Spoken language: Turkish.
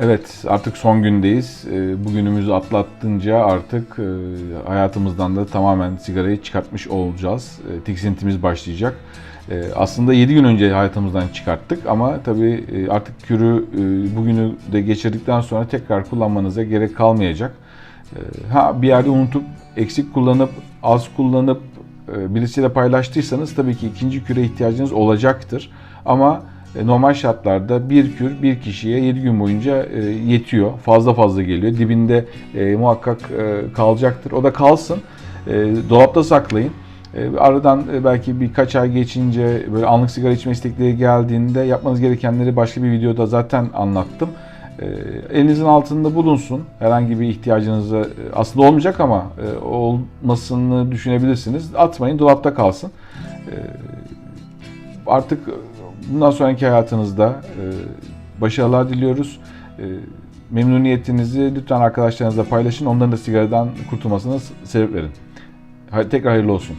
Evet artık son gündeyiz. Ee, Bugünümüzü atlattınca artık e, hayatımızdan da tamamen sigarayı çıkartmış olacağız. E, Tiksintimiz başlayacak. E, Aslında 7 gün önce hayatımızdan çıkarttık ama tabii artık kürü bugünü de geçirdikten sonra tekrar kullanmanıza gerek kalmayacak. Ha bir yerde unutup eksik kullanıp az kullanıp birisiyle paylaştıysanız tabii ki ikinci küre ihtiyacınız olacaktır. Ama normal şartlarda bir kür bir kişiye 7 gün boyunca e, yetiyor. Fazla fazla geliyor. Dibinde e, muhakkak e, kalacaktır. O da kalsın. E, dolapta saklayın. E, Aradan e, belki birkaç ay geçince böyle anlık sigara içme istekleri geldiğinde yapmanız gerekenleri başka bir videoda zaten anlattım. E, Elinizin altında bulunsun. Herhangi bir ihtiyacınıza e, aslında olmayacak ama e, olmasını düşünebilirsiniz. Atmayın, dolapta kalsın. E, Artık bundan sonraki hayatınızda e, başarılar diliyoruz. E, Memnuniyetinizi lütfen arkadaşlarınızla paylaşın. Onların da sigaradan kurtulmasına sebep verin. Tekrar hayırlı olsun.